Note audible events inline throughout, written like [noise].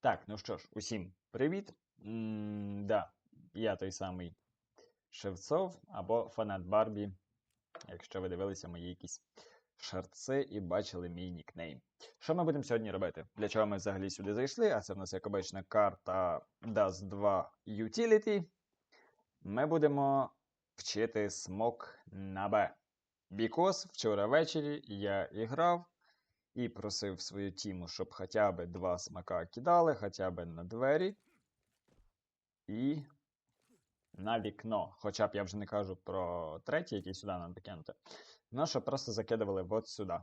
Так, ну що ж, усім привіт. м да, я той самий Шевцов або фанат Барбі, якщо ви дивилися мої якісь шарци і бачили мій нікнейм. Що ми будемо сьогодні робити? Для чого ми взагалі сюди зайшли? А це в нас, як обична, карта DAS 2 Utility. Ми будемо вчити смок на Б. Бікос вчора ввечері я і грав і просив свою тіму, щоб хоча б два смака кидали, хоча б на двері і на вікно. Хоча б я вже не кажу про третій, який сюди нам кинути. Ну, щоб просто закидували от сюди.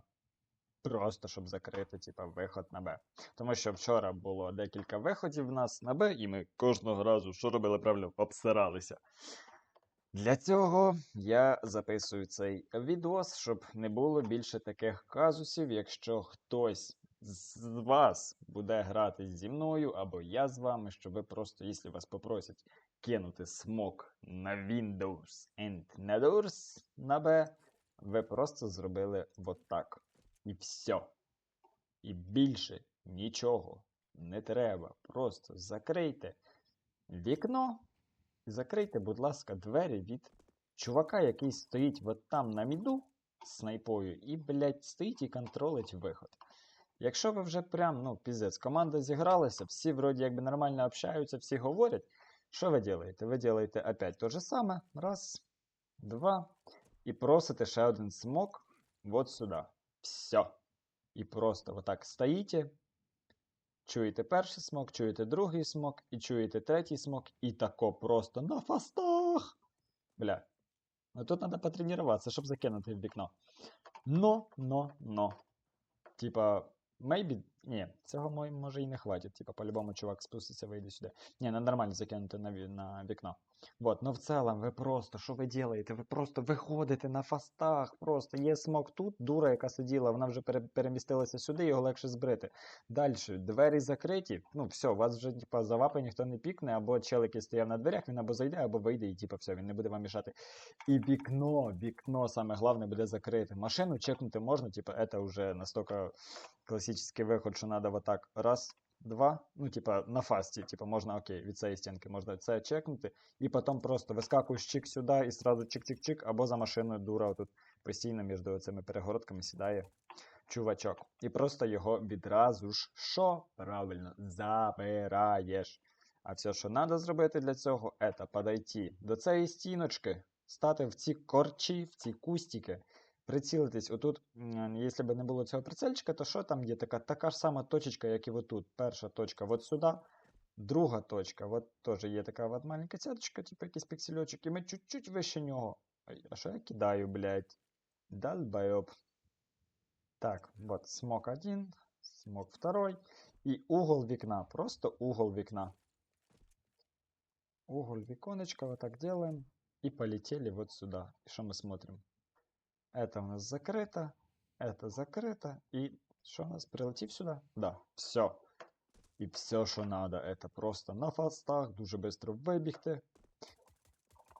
Просто щоб закрити, типа, виход на Б. Тому що вчора було декілька виходів в нас на Б, і ми кожного разу, що робили правильно, обсиралися. Для цього я записую цей відос, щоб не було більше таких казусів, якщо хтось з вас буде грати зі мною, або я з вами, щоб ви просто, якщо вас попросять кинути смок на Windows and на Doors на B, ви просто зробили от так. І все. І більше нічого не треба. Просто закрийте вікно. І закрийте, будь ласка, двері від чувака, який стоїть от там на міду снайпою, і, блядь, стоїть і контролить виход. Якщо ви вже прям, ну, піздець, команда зігралася, всі вроді якби нормально общаються, всі говорять, що ви робите? Ви робите опять те же саме. Раз, два. І просите ще один смок вот сюди. Все. І просто отак стоїте, Чуєте перший смок, чуєте другий смок, і чуєте третій смок, і тако просто на фастах. Бля. Ну тут треба потренуватися, щоб закинути в вікно. Но, но, но. Типа, maybe. Ні, цього може і не хватить. Типа, по-любому чувак спуститься, вийде сюди. Ні, не нормально закинути на вікно. Вот, ну в цілому, ви просто, що ви робите? Ви просто виходите на фастах, просто є смок тут, дура, яка сиділа, вона вже пере- перемістилася сюди, його легше збрити. Далі, двері закриті. Ну, все, вас вже типа за вапи ніхто не пікне, або чел, який стояв на дверях, він або зайде, або вийде, і типа все, він не буде вам мішати. І вікно, вікно саме головне буде закрите. Машину чекнути можна, типа, це вже настільки класичний виход, що треба вот так. Раз, два. Ну, типа, на фасті, типа, можна окей, від цієї стінки можна це чекнути, і потім просто вискакуєш чик сюди і сразу чик-чик-чик, або за машиною дура тут постійно між цими перегородками сідає чувачок. І просто його відразу ж що правильно забираєш. А все, що треба зробити для цього, це подойти до цієї стіночки, стати в ці корчі, в ці кустики, прицілитись. Отут, якщо б не було цього прицельчика, то що там є така, така ж сама точечка, як і отут. Перша точка от сюди. Друга точка, от теж є така от маленька цяточка, типу якийсь піксельочок, і ми чуть-чуть вище нього. А що я кидаю, блядь? Долбойоб. Так, вот смок один, смок второй. И угол вікна, просто угол вікна. Угол віконечка вот так делаем. И полетели вот сюда. И что мы смотрим? Это у нас закрыто, это закрыто. И что у нас прилетів сюда? Да, все. І все, що надо, это просто на фастах, дуже швидко вибігти.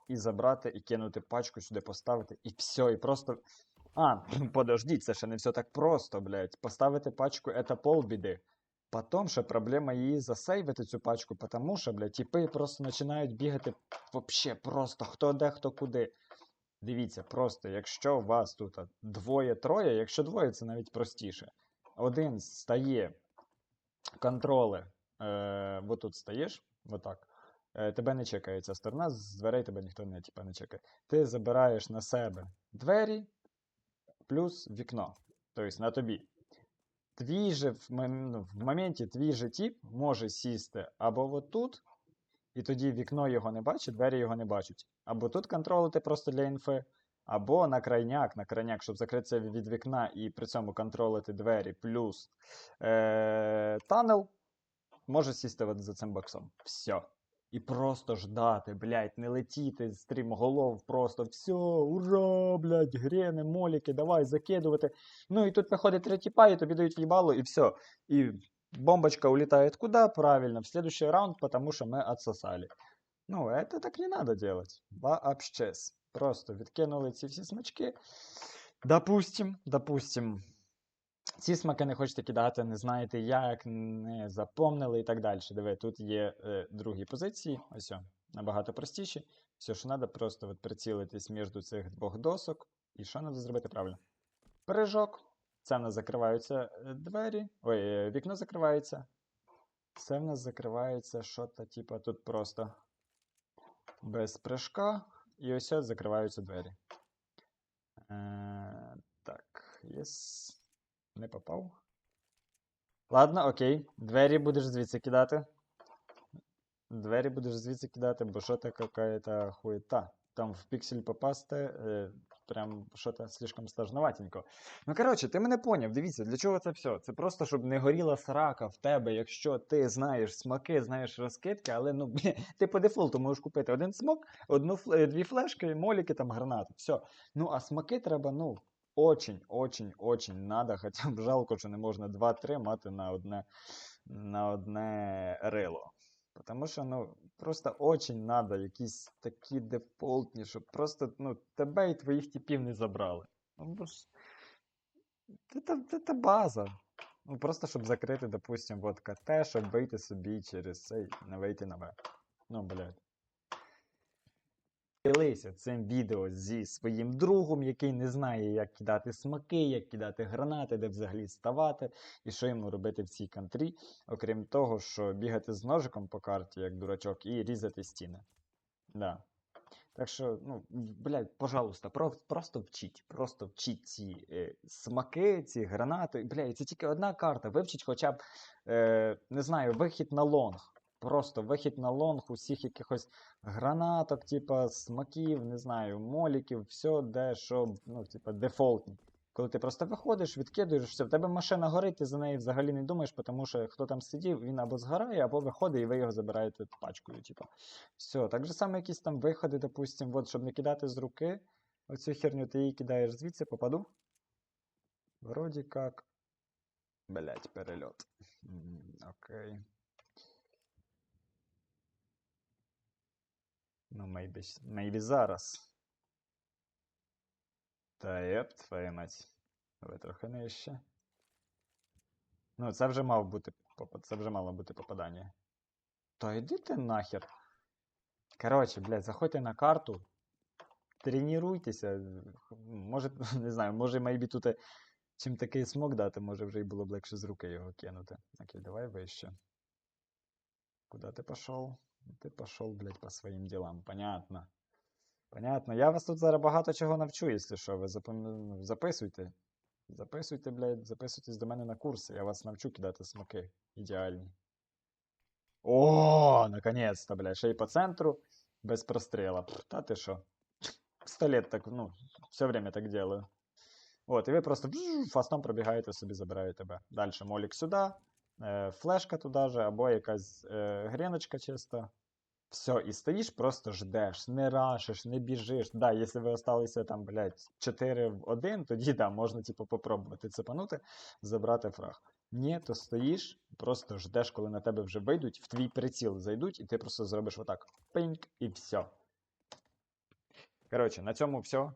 І забрати, і кинути пачку сюди поставити, і все, і просто. А, [clears throat] подождіть, це ще не все так просто, блядь. Поставити пачку это полбіди. Потом ще проблема її засейвити цю пачку, потому що, блядь, типи просто починають бігати вообще просто хто де, хто куди. Дивіться, просто, якщо у вас тут двоє-троє, якщо двоє, це навіть простіше. Один стає контроли, е, вот тут стаєш, отак. Е, тебе не чекає ця сторона, з дверей тебе ніхто не, типа, не чекає. Ти забираєш на себе двері плюс вікно. Тобто на тобі. Твій же в, ну, в моменті твій же тіп може сісти або отут, і тоді вікно його не бачить, двері його не бачать. Або тут контролити просто для інфи, або на крайняк, на крайняк, щоб закритися від вікна і при цьому контролити двері плюс е- танел, може сісти за цим боксом. Все. І просто ждати, блядь, не летіти з стрімголов, просто все, ура, блядь, грени, моліки, давай закидувати. Ну і тут виходить третій пай, і тобі дають в'їбало, і все. І бомбочка улетает куда? Правильно, в следующий раунд, потому что мы отсосали. Ну, это так не надо делать. Вообще. Просто відкинули ці всі смачки. Допустим, допустим, ці смаки не хочете кидати, не знаєте як, не запомнили і так далі. Диви, тут є е, другі позиції, ось о, набагато простіші. Все, що треба, просто от прицілитись між цих двох досок. І що треба зробити правильно? Прыжок. Це в нас закриваються е, двері. Ой, е, вікно закривається. Це в нас закривається що-то, типа тут просто без прыжка. І ось от закриваються двері. Е, так, єс. Не попав. Ладно, окей. Двері будеш звідси кидати. Двері будеш звідси кидати, бо що то какая-то хуета. Там в піксель попасти, е, прям що-то слишком сложноватенько. Ну, коротше, ти мене поняв. Дивіться, для чого це все? Це просто, щоб не горіла срака в тебе, якщо ти знаєш смаки, знаєш розкидки, але ну, [laughs] ти по дефолту можеш купити один смок, одну, дві флешки, моліки, там гранати. Все. Ну, а смаки треба, ну, очень, очень, очень надо. [laughs] Хоча б жалко, що не можна 2-3 мати на одне, на одне рило. Потому що, ну, просто очень надо якісь такі дефолтні, щоб просто, ну, тебе і твоїх типів не забрали. Ну, бо це, це, база. Ну, просто щоб закрити, допустим, вот КТ, щоб вийти собі через цей, не вийти на В. Ну, блядь. Ділися цим відео зі своїм другом, який не знає, як кидати смаки, як кидати гранати, де взагалі ставати, і що йому робити в цій контрі, окрім того, що бігати з ножиком по карті, як дурачок, і різати стіни. Да. Так що, ну, блядь, пожалуйста, про, просто вчіть. Просто вчіть ці е, смаки, ці гранати. Блядь, це тільки одна карта. Вивчіть хоча б, е, не знаю, вихід на лонг. Просто вихід на лонг усіх якихось гранаток, типа смаків, не знаю, моліків, все, де що, ну, типа, дефолтні. Коли ти просто виходиш, відкидуєш, все, в тебе машина горить, ти за неї взагалі не думаєш, тому що хто там сидів, він або згорає, або виходить, і ви його забираєте пачкою. Типа. Все, так же само якісь там виходи, допустим, от, щоб не кидати з руки оцю херню, ти її кидаєш звідси, попаду. Вроді как. Блять, перельот. Окей. Ну, maybe, maybe зараз. Та єп, твоя мать. Ви трохи нижче. Ну, це вже мав бути це вже мало бути попадання. Та йди ти нахер. Коротше, блядь, заходьте на карту. Тренуйтеся. х- Може, [laughs] не знаю, може, maybe тут чим такий смок дати, може вже й було б легше з руки його кинути. Окей, давай вище. Куда ты пошел? Ти пошел, блядь, по своїм ділам. Понятно. Понятно. Я вас тут зараз багато чого навчу, якщо що. Ви запам... записуйте. Записуйте, блядь, записуйтесь до мене на курси. Я вас навчу кидати смоки. Ідеальні. О, наконец-то, блядь, ще й по центру без простріла. Та ти що? Сто лет так, ну, все время так делаю. От, і ви просто фастом пробігаєте собі, забираєте тебе. Далі молік сюди, флешка туди же, або якась е, гріночка чиста. Все, і стоїш, просто ждеш, не рашиш, не біжиш. Да, якщо ви осталися там, блядь, 4 в 1, тоді да, можна, типу, попробувати цепанути, забрати фраг. Ні, то стоїш, просто ждеш, коли на тебе вже вийдуть, в твій приціл зайдуть, і ти просто зробиш отак. Пиньк, і все. Коротше, на цьому все.